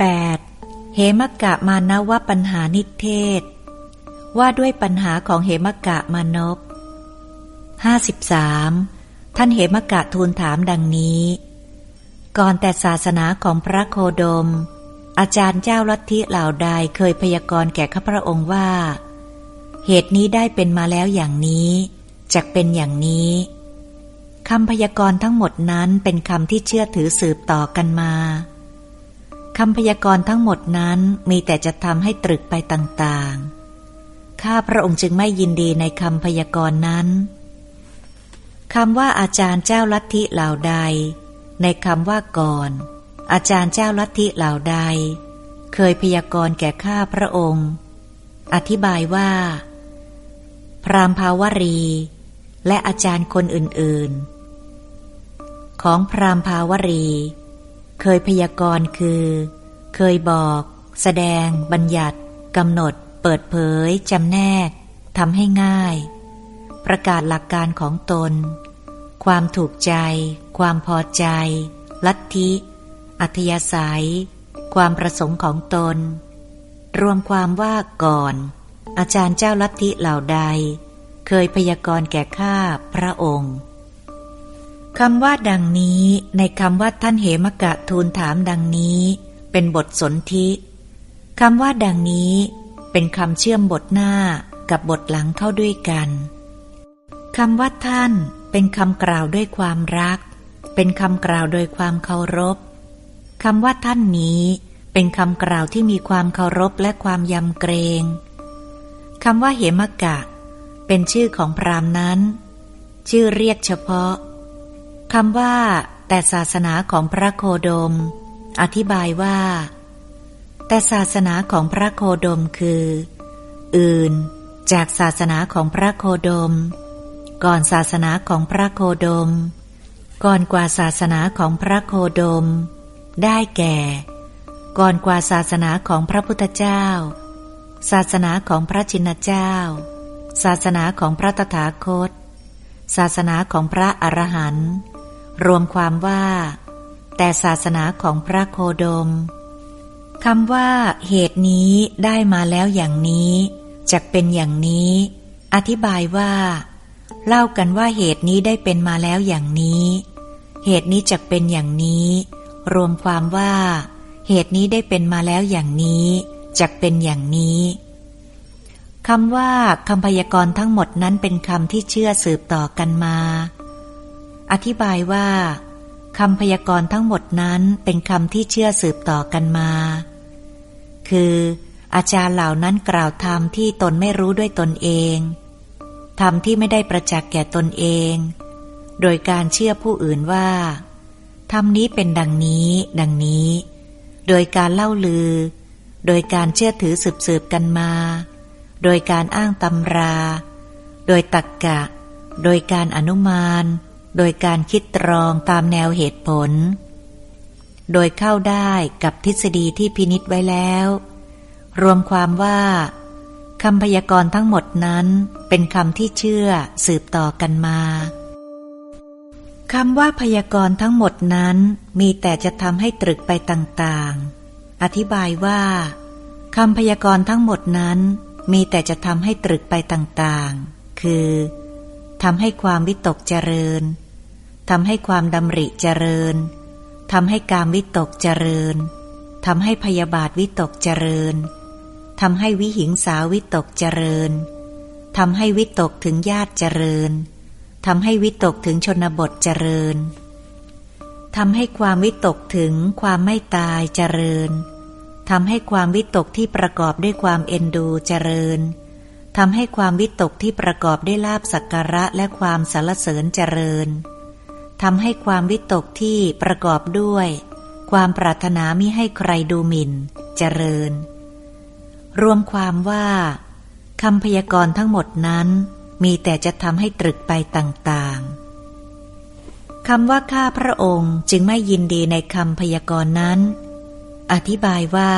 8. เหมกะมานวปัญหานิเทศ ว่าด้วยปัญหาของเหมกะมานพ 53. ท่านเหมกะทูลถามดังนี้ ก่อนแต่ศาสนาของพระโคดม อาจารย์เจ้าลัทธิเหล่าใดเคยพยากรณ์แก่ข้าพระองค์ว่า เหตุนี้ได้เป็นมาแล้วอย่างนี้จะเป็นอย่างนี้คำพยากรณ์ทั้งหมดนั้นเป็นคำที่เชื่อถือสืบต่อกันมา คำพยากรณ์ทั้งหมดนั้นมีแต่จะทำให้ตรึกไปต่างๆ ข้าพระองค์จึงไม่ยินดีในคำพยากรณ์นั้น คำว่าอาจารย์เจ้าลัทธิเหล่าใด ในคำว่าก่อน อาจารย์เจ้าลัทธิเหล่าใด เคยพยากรณ์แก่ข้าพระองค์ อธิบายว่า พรามภาวรี และอาจารย์คนอื่นๆ ของพรามภาวรี เคยพยากรณ์คือ เคยบอก แสดง บัญญัติกำหนด เปิดเผยจำแนกทำให้ง่าย ประกาศหลักการของตน ความถูกใจ ความพอใจ ลัทธิ อัธยาศัย ความประสงค์ของตน รวมความว่าก่อน อาจารย์เจ้าลัทธิเหล่าใด เคยพยากรณ์แก่ข้าพระองค์ คำว่าดังนี้ในคำว่าท่านเหมกะทูลถามดังนี้ เป็นบทสนธิคำว่าดังนี้เป็นคำเชื่อมบทหน้ากับบทหลังเข้าด้วยกันคำว่าท่านเป็นคำกล่าวด้วยความรัก เป็นคำกล่าวโดยความเคารพคำว่าท่านนี้เป็นคำกล่าวที่มีความเคารพและความยำเกรงคำว่าเหมกะ เป็นชื่อของพรามนั้น ชื่อเรียกเฉพาะ คำว่า แต่ศาสนาของพระโคดม อธิบายว่า แต่ศาสนาของพระโคดมคือ อื่น จากศาสนาของพระโคดม ก่อนศาสนาของพระโคดม ก่อนกว่าศาสนาของพระโคดม ได้แก่ ก่อนกว่าศาสนาของพระพุทธเจ้า ศาสนาของพระจินเจ้า ศาสนาของพระตถาคต ศาสนาของพระอรหันต์ รวมความว่า แต่ศาสนาของพระโคดมคำว่า เหตุนี้ได้มาแล้วอย่างนี้จะเป็นอย่างนี้ อธิบายว่า เล่ากันว่าเหตุนี้ได้เป็นมาแล้วอย่างนี้ เหตุนี้จะเป็นอย่างนี้ รวมความว่า เหตุนี้ได้เป็นมาแล้วอย่างนี้จะเป็นอย่างนี้คำว่าคำพยากรณ์ทั้งหมดนั้นเป็นคำที่เชื่อสืบต่อกันมา อธิบายว่าคำพยากรณ์ทั้งหมดนั้นเป็นคำที่เชื่อสืบต่อกันมา คือ อาจารย์เหล่านั้นกล่าวธรรมที่ตนไม่รู้ด้วยตนเองธรรมที่ไม่ได้ประจักษ์แก่ตนเอง โดยการเชื่อผู้อื่นว่าธรรมนี้เป็นดังนี้ ดังนี้ โดยการเล่าลือ โดยการเชื่อถือสืบสืบกันมา โดยการอ้างตำรา โดยตักกะ โดยการอนุมาน โดยการคิดตรองตามแนวเหตุผล โดยเข้าได้กับทฤษฎีที่พินิษไว้แล้ว รวมความว่าคำพยากรณ์ทั้งหมดนั้นเป็นคำที่เชื่อสืบต่อกันมาคำว่าพยากรณ์ทั้งหมดนั้นมีแต่จะทำให้ตรึกไปต่างๆ อธิบายว่าคำพยากรณ์ทั้งหมดนั้นมีแต่จะทำให้ตรึกไปต่างๆ คือ ทำให้ความวิตกเจริญทำให้ความดำริเจริญทำให้การวิตกเจริญทำให้พยาบาทวิตกเจริญทำให้วิหิงสาวิตกเจริญทำให้วิตกถึงญาติเจริญทำให้วิตกถึงชนบทเจริญทำให้ความวิตกถึงความไม่ตายเจริญทำให้ความวิตกที่ประกอบด้วยความเอ็นดูเจริญ ทำให้ความวิตกที่ประกอบด้วยลาบสักการะและความสรรเสริญเจริญทำให้ความวิตกที่ประกอบด้วย ความปรารถนามิให้ใครดูหมิ่น เจริญ รวมความว่าคำพยากรณ์ทั้งหมดนั้น มีแต่จะทำให้ตรึกไปต่างๆคำว่าข้าพระองค์จึงไม่ยินดีในคำพยากรณ์นั้น อธิบายว่า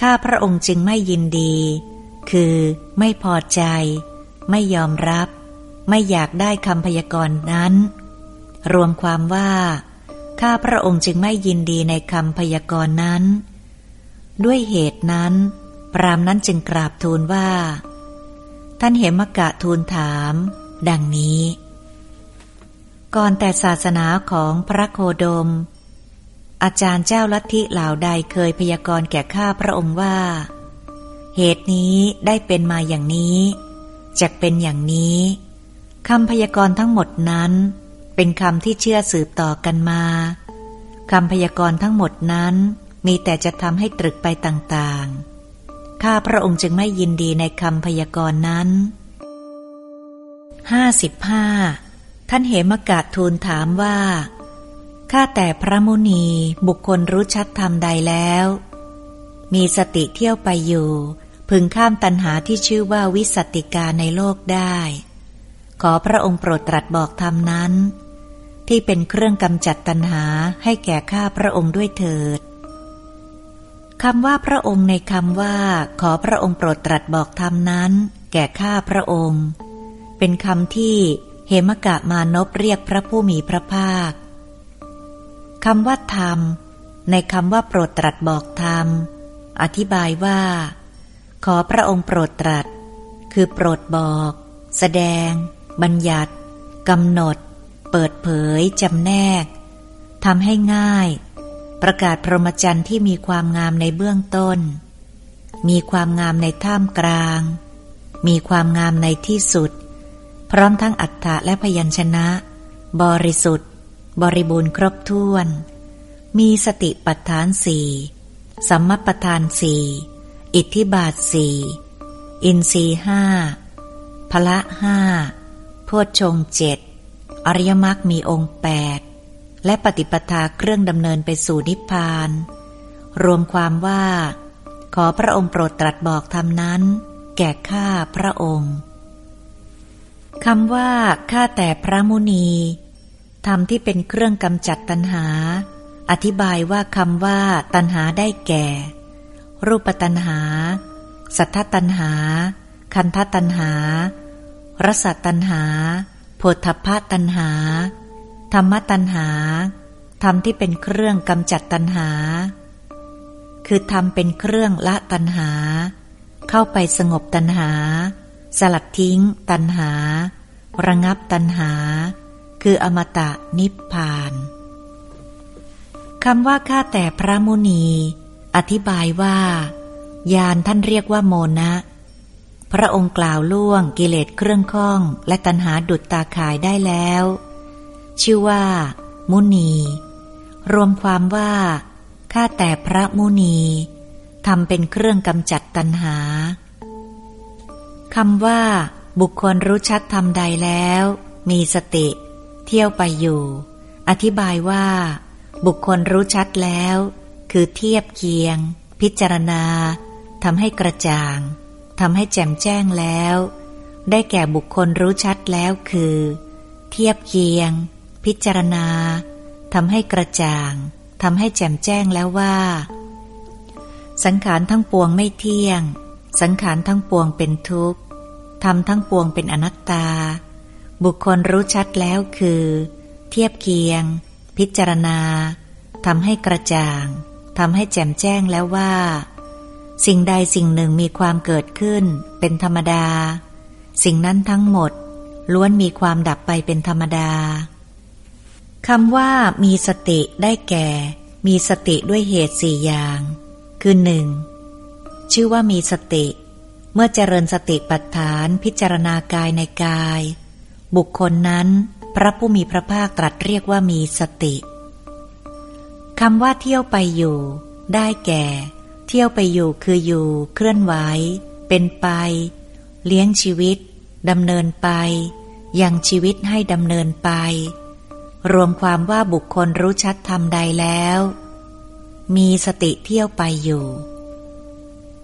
ข้าพระองค์จึงไม่ยินดี คือไม่พอใจ ไม่ยอมรับ ไม่อยากได้คำพยากรณ์นั้น รวมความว่า ข้าพระองค์จึงไม่ยินดีในคำพยากรณ์นั้น ด้วยเหตุนั้น พรามนั้นจึงกราบทูลว่า ท่านเหมกะทูลถาม ดังนี้ ก่อนแต่ศาสนาของพระโคดม อาจารย์เจ้าลัทธิเหล่าใดเคยพยากรณ์แก่ข้าพระองค์ว่า เหตุนี้ได้เป็นมาอย่างนี้จะเป็นอย่างนี้คำพยากรณ์ทั้งหมดนั้น เป็นคำที่เชื่อสืบต่อกันมาคำพยากรณ์ทั้งหมดนั้นมีแต่จะทำให้ตรึกไปต่างๆ ข้าพระองค์จึงไม่ยินดีในคำพยากรณ์นั้นห้าสิบห้าท่านเหมกะทูลถามว่า ข้าแต่พระมุนีบุคคลรู้ชัดธรรมใดแล้ว มีสติเที่ยวไปอยู่ พึงข้ามตัณหาที่ชื่อว่าวิสติกาในโลกได้ ขอพระองค์โปรดตรัสบอกธรรมนั้น ที่เป็นเครื่องกำจัดตัณหาให้แก่ข้าพระองค์ด้วยเถิดคำว่าพระองค์ในคำว่า ขอพระองค์โปรดตรัสบอกธรรมนั้น แก่ข้าพระองค์ เป็นคำที่เหมกะมานพเรียกพระผู้มีพระภาคคำว่าธรรม ในคำว่าโปรดตรัสบอกธรรม อธิบายว่า ขอพระองค์โปรดตรัส คือโปรดบอก แสดง บัญญัติกำหนด เปิดเผยจำแนกทำให้ง่าย ประกาศพรหมจรรย์ที่มีความงามในเบื้องต้น มีความงามในท่ามกลาง มีความงามในที่สุด พร้อมทั้งอัฏฐะและพยัญชนะ บริสุทธิ์ บริบูรณ์ครบถ้วน มีสติปัฏฐานสี่สัมมปทานสี่ อิทธิบาทสี่อินทรีห้าพละห้าโพชฌงเจ็ดอริยมรรคมีองค์แปดและปฏิปทาเครื่องดำเนินไปสู่นิพพาน รวมความว่า ขอพระองค์โปรดตรัสบอกธรรมนั้น แก่ข้าพระองค์คำว่าข้าแต่พระมุนีธรรมที่เป็นเครื่องกำจัดตัณหา อธิบายว่าคำว่าตัณหาได้แก่ รูปตัณหา สัทธตัณหา คันธตัณหารสตัณหาโพธพตัณหา ธรรมตัณหา ธรรมที่เป็นเครื่องกำจัดตัณหา คือธรรมเป็นเครื่องละตัณหา เข้าไปสงบตัณหา สลัดทิ้งตัณหา ระงับตัณหา คืออมตะนิพพานคำว่าข้าแต่พระมุนี อธิบายว่า ยานท่านเรียกว่าโมนะ พระองค์กล่าวล่วงกิเลสเครื่องข้อง และตัณหาดุดตาข่ายได้แล้ว ชื่อว่า มุนี รวมความว่าข้าแต่พระมุนีทำเป็นเครื่องกำจัดตัณหาคำว่า บุคคลรู้ชัดทำใดแล้ว มีสติ เที่ยวไปอยู่ อธิบายว่า บุคคลรู้ชัดแล้ว คือเทียบเคียง พิจารณาทำให้กระจ่างทำให้แจ่มแจ้งแล้ว ได้แก่บุคคลรู้ชัดแล้วคือ เทียบเคียง พิจารณาทำให้กระจ่างทำให้แจ่มแจ้งแล้วว่า สังขารทั้งปวงไม่เที่ยง สังขารทั้งปวงเป็นทุกข์ทำทั้งปวงเป็นอนัตตา บุคคลรู้ชัดแล้วคือ เทียบเคียง พิจารณาทำให้กระจ่าง ทำให้แจ่มแจ้งแล้วว่า สิ่งใดสิ่งหนึ่งมีความเกิดขึ้น เป็นธรรมดา สิ่งนั้นทั้งหมด ล้วนมีความดับไปเป็นธรรมดาคำว่ามีสติได้แก่ มีสติด้วยเหตุสี่อย่าง คือหนึ่งชื่อว่ามีสติ เมื่อเจริญสติปัฏฐานพิจารณากายในกาย บุคคลนั้น พระผู้มีพระภาคตรัสเรียกว่ามีสติำว่าเที่ยวไปอยู่ ได้แก่ เที่ยวไปอยู่คืออยู่ เคลื่อนไหว เป็นไป เลี้ยงชีวิตดำเนินไป ยังชีวิตให้ดำเนินไป รวมความว่าบุคคลรู้ชัดทำใดแล้ว มีสติเที่ยวไปอยู่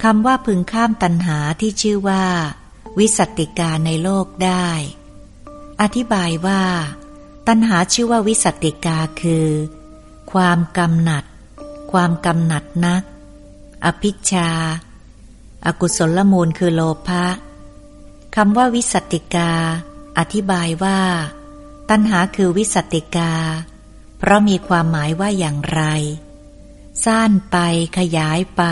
คำว่าพึงข้ามตัณหาที่ชื่อว่า วิสัติกาในโลกได้ อธิบายว่า ตัณหาชื่อว่าวิสัติกาคือ ความกำหนัด ความกำหนัดนัก อภิชาอากุศลมูลคือโลภะคำว่าวิสติกา อธิบายว่า ตัณหาคือวิสติกา เพราะมีความหมายว่าอย่างไร สั้นไปขยายไป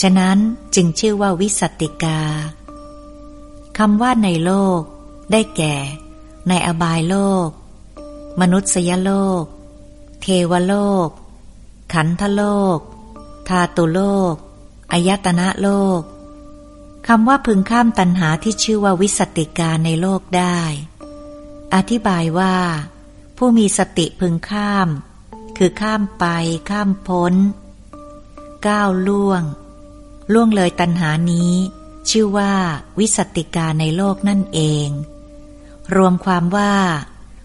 ฉะนั้นจึงชื่อว่าวิสติกาคำว่าในโลก ได้แก่ ในอบายโลก มนุษยโลก เทวโลก ขันธโลก ธาตุโลก อายตนะโลกคำว่าพึงข้ามตัณหาที่ชื่อว่าวิสติกาในโลกได้ อธิบายว่า ผู้มีสติพึงข้าม คือข้ามไป ข้ามพ้น ก้าวล่วง ล่วงเลยตัณหานี้ ชื่อว่าวิสติกาในโลกนั่นเอง รวมความว่า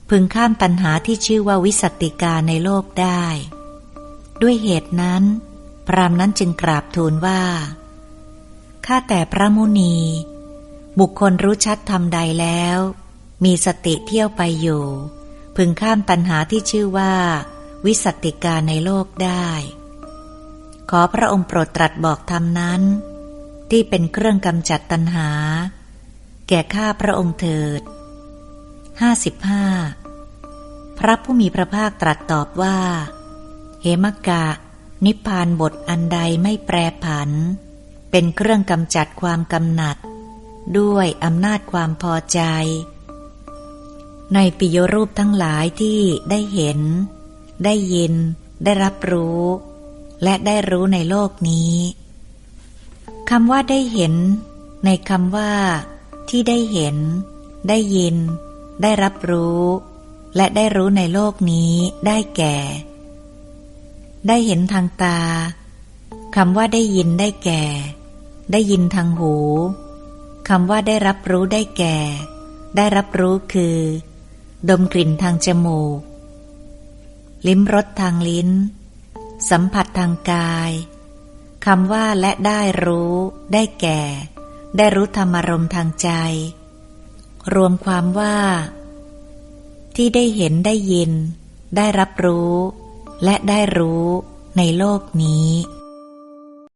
พึงข้ามตัณหาที่ชื่อว่าวิสติกาในโลกได้ ด้วยเหตุนั้น พรามนั้นจึงกราบทูลว่า ข้าแต่พระมุนี บุคคลรู้ชัดทำใดแล้ว มีสติเที่ยวไปอยู่ พึงข้ามตัณหาที่ชื่อว่า วิสติกาในโลกได้ ขอพระองค์โปรดตรัสบอกธรรมนั้น ที่เป็นเครื่องกำจัดตัณหา แก่ข้าพระองค์เถิด ห้าสิบห้าพระผู้มีพระภาคตรัสตอบว่า เหมกะ นิพพานบทอันใดไม่แปรผัน เป็นเครื่องกำจัดความกำหนัด ด้วยอำนาจความพอใจ ในปิยรูปทั้งหลายที่ได้เห็น ได้ยิน ได้รับรู้ และได้รู้ในโลกนี้คำว่าได้เห็น ในคำว่า ที่ได้เห็น ได้ยิน ได้รับรู้ และได้รู้ในโลกนี้ได้แก่ ได้เห็นทางตาคำว่าได้ยินได้แก่ ได้ยินทางหูคำว่าได้รับรู้ได้แก่ ได้รับรู้คือ ดมกลิ่นทางจมูก ลิ้มรสทางลิ้น สัมผัสทางกายคำว่าและได้รู้ ได้แก่ ได้รู้ธรรมารมทางใจ รวมความว่า ที่ได้เห็นได้ยิน ได้รับรู้ และได้รู้ในโลกนี้